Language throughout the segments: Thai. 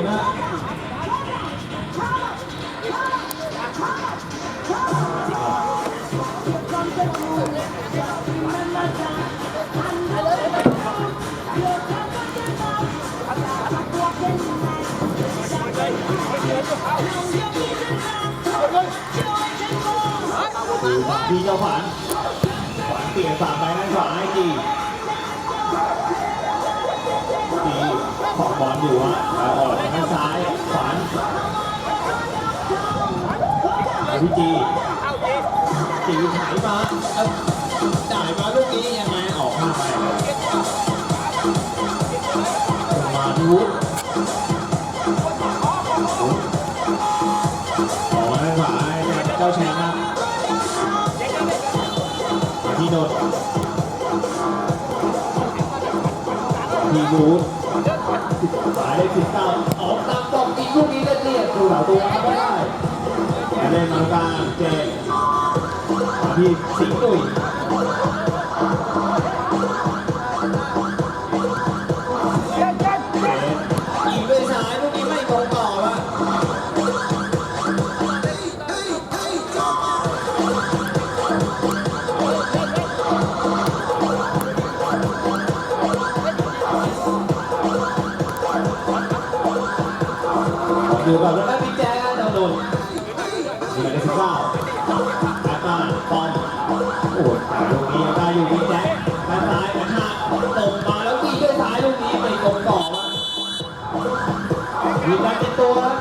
นย์นะ ดีเจ้าขวัญขวัญเปลี่ยนสามไปด้านขวาให้จี บอลอยู่ฮะออกด้านซ้ายขวัญแล้วพี่จีจีถ่ายมาจ่ายมาลูกนี้ยังไงออกข้างไปมาที่วุฒิออกด้านขวาให้เจ้าแชมป์นะมาที่โดดที บูธหมายเลขสิบเก้าออกตามตอกอีกลูกนี้เล่นเรียบดูเหล่าตัวทำไม่ได้แต่เล่นมากลางเจนที่สิงห์ตุย อยู่กับรถแม่พี่แจ๊ดาวนุ่นมีอะไรสิบเก้าแอตตาปอมโอ้ยแต่ลูกนี้ยังได้อยู่พี่แจ๊ดแม่ซ้ายแม่ห้าตรงมาแล้วตีด้วยซ้ายลูกนี้ไม่ตรงต่อวะมีการเป็นตัวครับ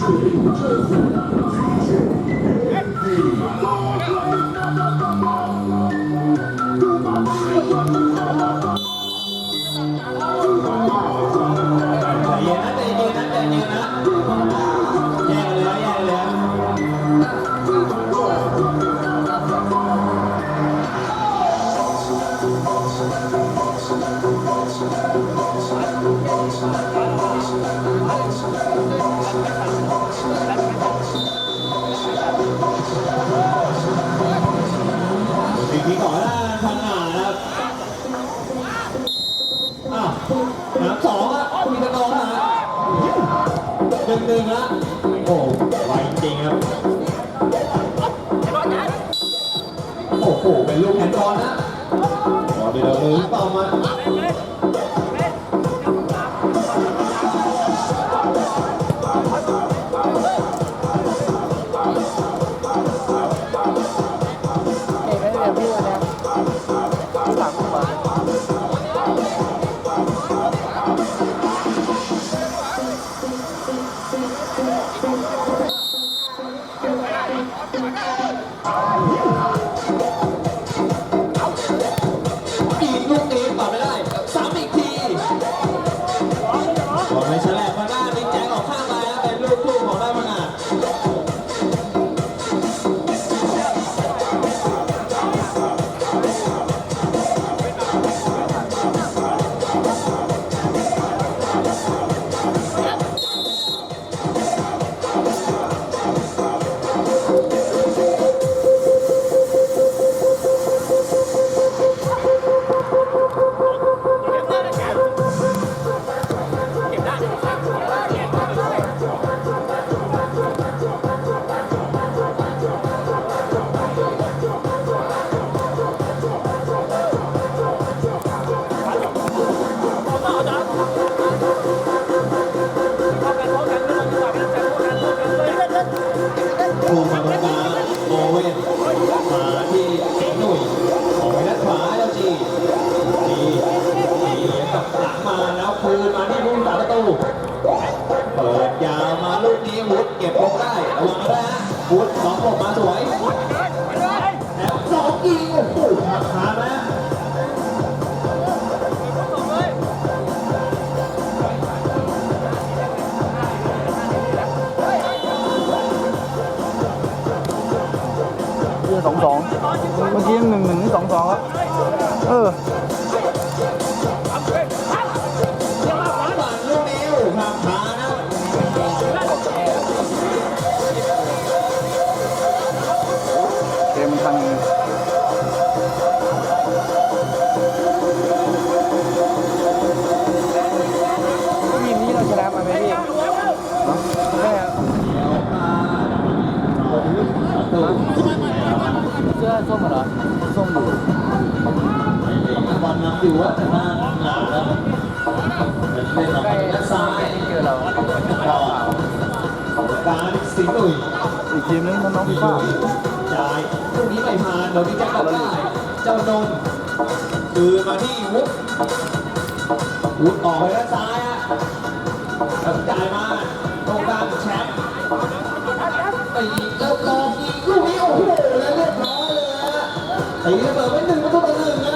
ใจ หนึ่งหนึ่งละโอ้ไวจริงครับ โอ้โห เป็นลูกแฮนด์บอลนะบอลเดียวมือเปล่ามาาวมาลูกนี้วุฒเก็บลงได้ระวังนะฮะวุฒสองลงมาสวยแอบสองยิงโอ้โหหักขาไหมสองสองเมื่อกี้หนึ่งหนึ่งสองสองครับเออ อยู่ว่าทางด้าหนาวแล้วเล่นออกมาด้านซ้ายเจอเราต่อการสิงห์ลุยอีกทีมนึงมันน้องสิพี่งห์หป้านุ่ยจ่ายลูกนี้ไม่ผ่านโดนที่แจ็คตัดได้เจ้านนท์คืนมาที่วุฒวุฒิออกไปด้านซ้ายฮะแล้วจ่ายมาตรงกลางแชมป์ไปยิงแล้วลองยิงลูกนี้โอ้โหแล้วเรียบร้อยเลยฮะตีระเบิดไปหนึ่งประตูต่อหนึ่งนะ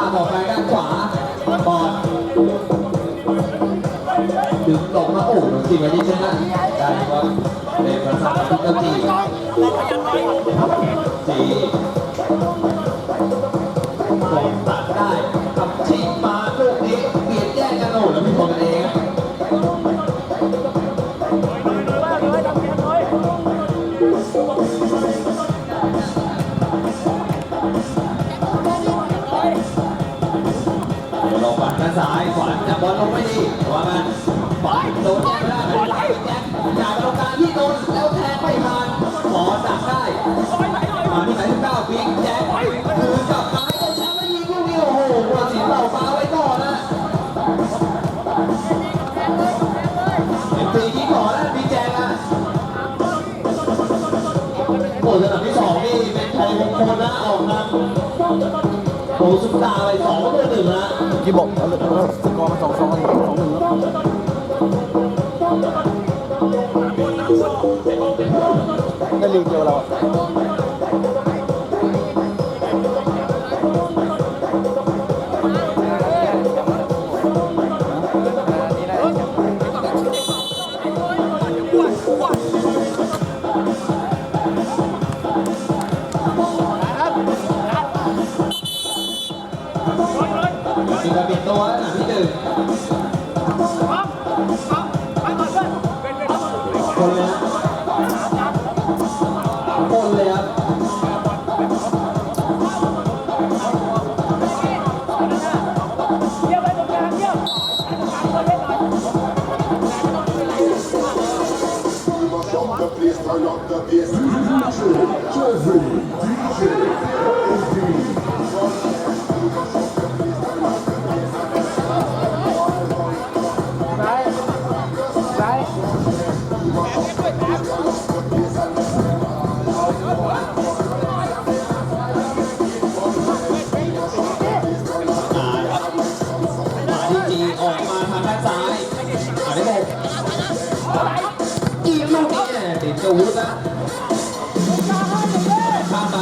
าออกไปด้านขวาบอลดึงตกมาโอ้โหจริงไหมที่ชนะได้ครับเป็นประสาทที่เจ้าจีจี ซ้ายขวาจับบอลลงไม่ดีว่ามันขวาโดนแย่งไม่ได้แจ็คจ่ายมาตรงกลางที่โดนแล้วแทงไม่ผ่านขอดักได้มาที่ไหนที่เก้าบิ๊กแจ็คคืนกลับมาให้ได้แชมป์แล้วยิงลูกนี้โอ้โหกระสีเหล่าฟ้าไว้ก่อนนะเป็นปีที่ก่อนนะบิ๊กแจ็คอะโอ้สนามที่สองนี่เป็นชัยมงคลนะออกนำ โอ้สุดตาไปสองตัวหนึ่งละกี่บอกเอาเลยเอาสกอร์มาสองสองกันสองหนึ่งแล้วได้ลีกเดียวเรา I rock the bass. Jeffrey, DJ. เนี่ยติดเจ้าวุฒินะข้ามไป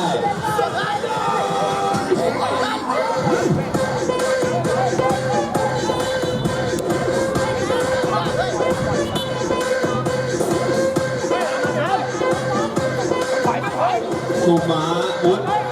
สุมาวุฒิ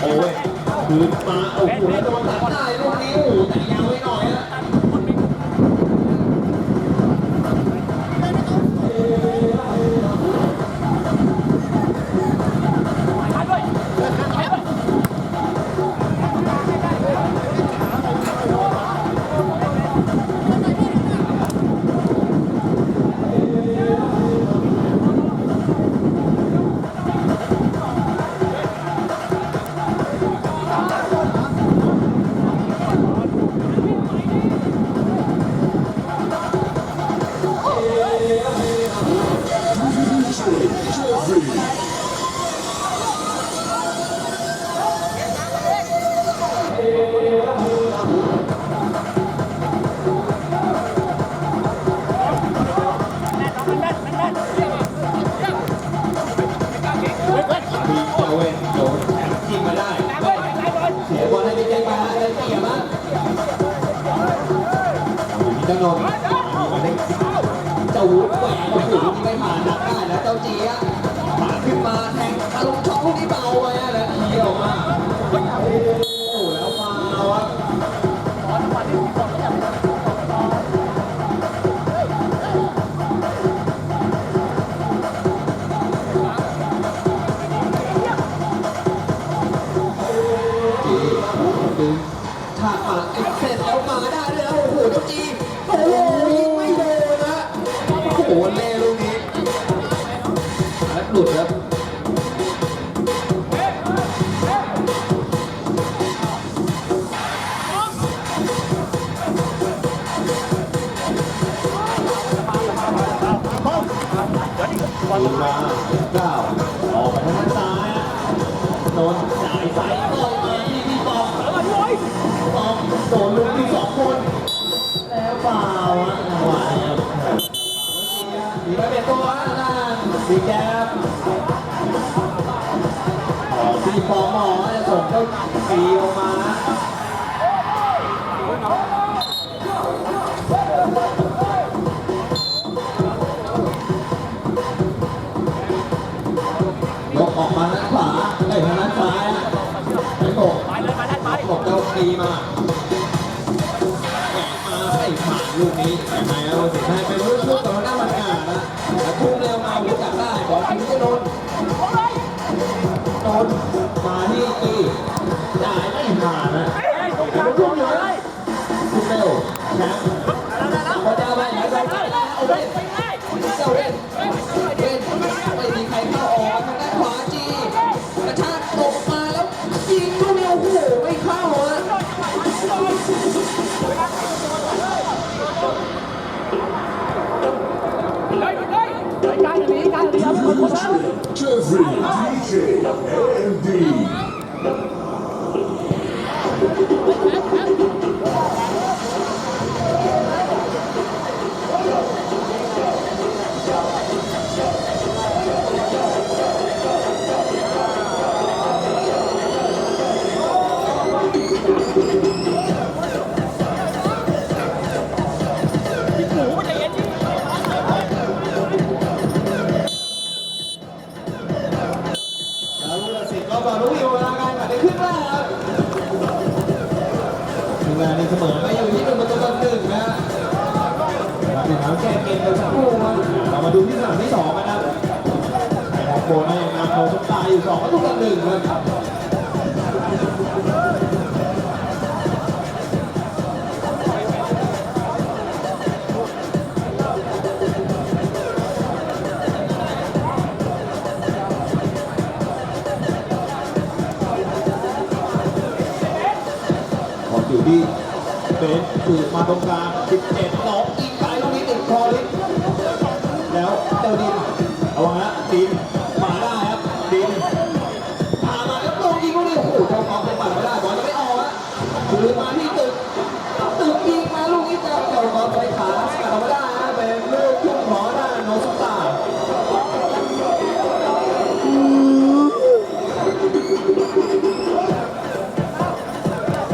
โอ้ยคือมาโอ้โหแล้วโดนตัดได้ลูกนี้โอ้โหแต่ยาวไว้ เจ้านนท์มีมาเล็กเจ้าวุฒิแหวนโอ้โหนี่ไม่ผ่านหนักได้แล้วเจ้าจีอะผ่านขึ้นมาแทงทะลุช่องลูกนี้ เสร็จแล้วมาได้เลยนะโอ้โหเจ้าจีโอ้โหยิงไม่โดนนะโอ้โหเล่ลูกนี้แล้วหลุดครับยิงมาเก้าออกไปทางซ้ายโดนจ่ายใส่ต่อยมา ดีแกครับขอพี่ปองหมอจะส่งเจ้าปีออกมาลกออกมาด้านขวาเอ้ทางด้านซ้ายอะไม่ตกบอกเจ้าปีมามาให้ผ่านลูกนี้ยังไงเอาสิให้เป็นลูกชุดต่อหน้ามันก ได้บอลทิ้งจะโดนโดนมาที่กีจ่ายไม่ผ่านนะเป็นพุ่งอยู่นะพุ่งเร็วแชมป์พอจะไปไหนไปเอาเล่นเจ้าเล่นเล่นไม่มีใครเข้าออกทางด้านขวาจี Jeffrey DJ AMD. แก้เกมไปสักครู่ครับเรามาดูที่สนามที่สองกันนะครับไทยแลนด์โบนยังนำโดนตายอยู่สองประตูต่อหนึ่งครับอยู่ที่เป็นถูกมาตรงกลาง11น้อง